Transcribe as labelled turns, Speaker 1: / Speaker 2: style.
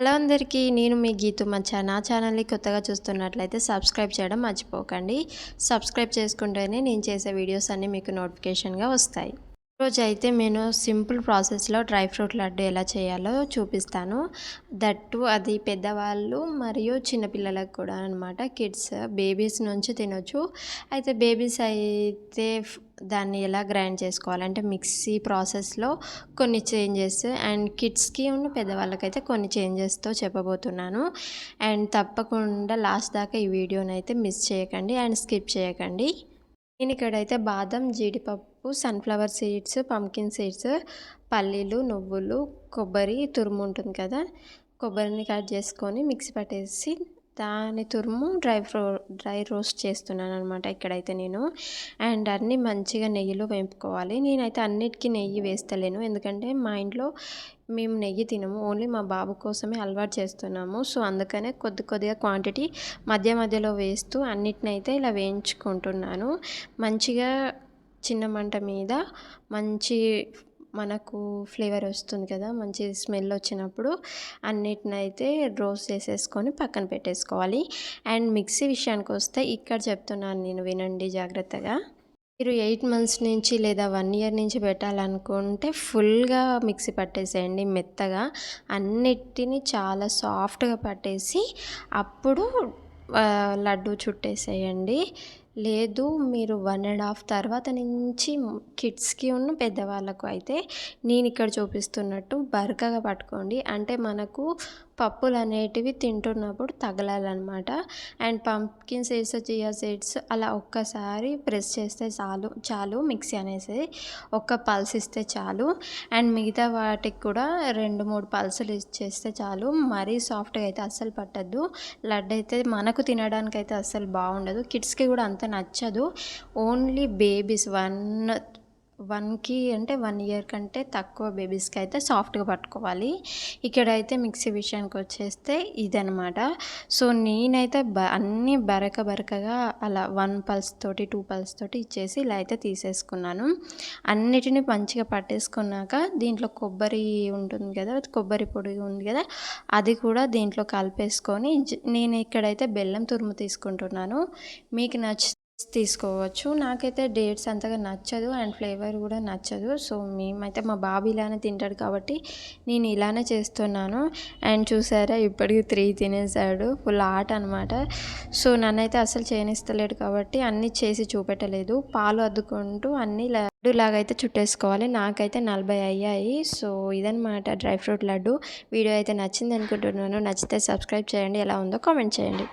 Speaker 1: Hello అందరికీ నేను మీ గీతు మచ్చా. నా ఛానల్ని కొత్తగా చూస్తున్నట్లయితే సబ్స్క్రైబ్ చేయడం మర్చిపోకండి. సబ్స్క్రైబ్ చేసుకుంటేనే నేను చేసే వీడియోస్ అన్నీ మీకు నోటిఫికేషన్గా వస్తాయి. రోజు అయితే నేను సింపుల్ ప్రాసెస్లో డ్రై ఫ్రూట్ లడ్డు ఎలా చేయాలో చూపిస్తాను. దట్టు అది పెద్దవాళ్ళు మరియు చిన్నపిల్లలకు కూడా అనమాట కిడ్స్ బేబీస్ నుంచి తినొచ్చు. అయితే బేబీస్ అయితే దాన్ని ఎలా గ్రైండ్ చేసుకోవాలంటే మిక్సీ ప్రాసెస్లో కొన్ని చేంజెస్ అండ్ కిడ్స్కి ఉన్న పెద్దవాళ్ళకైతే కొన్ని చేంజెస్తో చెప్పబోతున్నాను. అండ్ తప్పకుండా లాస్ట్ దాకా ఈ వీడియోని అయితే మిస్ చేయకండి అండ్ స్కిప్ చేయకండి. నేను ఇక్కడైతే బాదం జీడిపప్పు సన్ఫ్లవర్ సీడ్స్ పంకిన్ సీడ్స్ పల్లీలు నువ్వులు కొబ్బరి తురుము ఉంటుంది కదా. కొబ్బరిని కట్ చేసుకొని మిక్సీ పట్టేసి దాని తురుము డ్రై ఫ్రో డ్రై రోస్ట్ చేస్తున్నాను అనమాట ఇక్కడైతే నేను. అండ్ అన్నీ మంచిగా నెయ్యిలో వేపుకోవాలి. నేనైతే అన్నిటికీ నెయ్యి వేస్తలేను. ఎందుకంటే మా ఇంట్లో మేము నెయ్యి తినము. ఓన్లీ మా బాబు కోసమే అలవాటు చేస్తున్నాము. సో అందుకనే కొద్ది కొద్దిగా క్వాంటిటీ మధ్య మధ్యలో వేస్తూ అన్నిటినైతే ఇలా వేయించుకుంటున్నాను. మంచిగా చిన్న మంట మీద మంచి మనకు ఫ్లేవర్ వస్తుంది కదా మంచి స్మెల్ వచ్చినప్పుడు అన్నిటినైతే రోస్ట్ చేసేసుకొని పక్కన పెట్టేసుకోవాలి. అండ్ మిక్సీ విషయానికి వస్తే ఇక్కడ చెప్తున్నాను నేను వినండి జాగ్రత్తగా. మీరు ఎయిట్ మంత్స్ నుంచి లేదా వన్ ఇయర్ నుంచి పెట్టాలనుకుంటే ఫుల్గా మిక్సీ పట్టేసేయండి మెత్తగా. అన్నిటినీ చాలా సాఫ్ట్గా పట్టేసి అప్పుడు లడ్డు చుట్టేసేయండి. లేదు మీరు వన్ అండ్ హాఫ్ తర్వాత నుంచి కిడ్స్కి ఉన్న పెద్దవాళ్ళకు అయితే నేను ఇక్కడ చూపిస్తున్నట్టు బరకగా పట్టుకోండి. అంటే మనకు పప్పులు అనేటివి తింటున్నప్పుడు తగలాలన్నమాట. And pumpkin seeds chia seeds అలా ఒక్కసారి ప్రెస్ చేస్తే చాలు చాలు మిక్సీ అనేసి ఒక్క పల్స్ ఇస్తే చాలు. అండ్ మిగతా వాటికి కూడా రెండు మూడు పల్సులు ఇచ్చేస్తే చాలు. మరీ సాఫ్ట్గా అయితే అస్సలు పట్టద్దు. లడ్డు అయితే మనకు తినడానికి అయితే అస్సలు బాగుండదు. కిడ్స్కి కూడా అంత నచ్చదు. ఓన్లీ బేబీస్ వన్ వన్కి అంటే వన్ ఇయర్ కంటే తక్కువ బేబీస్కి అయితే సాఫ్ట్గా పట్టుకోవాలి. ఇక్కడైతే మిక్సీ విషయానికి వచ్చేస్తే ఇదనమాట సో నేనైతే బ అన్నీ బరక బరకగా అలా వన్ పల్స్ తోటి టూ పల్స్ తోటి ఇచ్చేసి ఇలా అయితే తీసేసుకున్నాను. అన్నిటిని మంచిగా పట్టేసుకున్నాక దీంట్లో కొబ్బరి ఉంటుంది కదా కొబ్బరి పొడి ఉంది కదా అది కూడా దీంట్లో కలిపేసుకొని నేను ఇక్కడైతే బెల్లం తురుము తీసుకుంటున్నాను. మీకు నచ్చి తీసుకోవచ్చు. నాకైతే డేట్స్ అంతగా నచ్చదు అండ్ ఫ్లేవర్ కూడా నచ్చదు. సో మేమైతే మా బాబు ఇలానే తింటాడు కాబట్టి నేను ఇలానే చేస్తున్నాను. అండ్ చూసారా ఇప్పటికి త్రీ తినేసాడు. ఫుల్ ఆట అనమాట సో నన్నైతే అసలు చేయనిస్తలేడు కాబట్టి అన్నీ చేసి చూపెట్టలేదు. పాలు అద్దుకుంటూ అన్నీ లడ్డు లాగైతే చుట్టేసుకోవాలి. నాకైతే నలభై అయ్యాయి. సో ఇదనమాట డ్రై ఫ్రూట్ లడ్డు. వీడియో అయితే నచ్చింది అనుకుంటున్నాను నచ్చితే సబ్స్క్రైబ్ చేయండి. ఎలా ఉందో కామెంట్ చేయండి.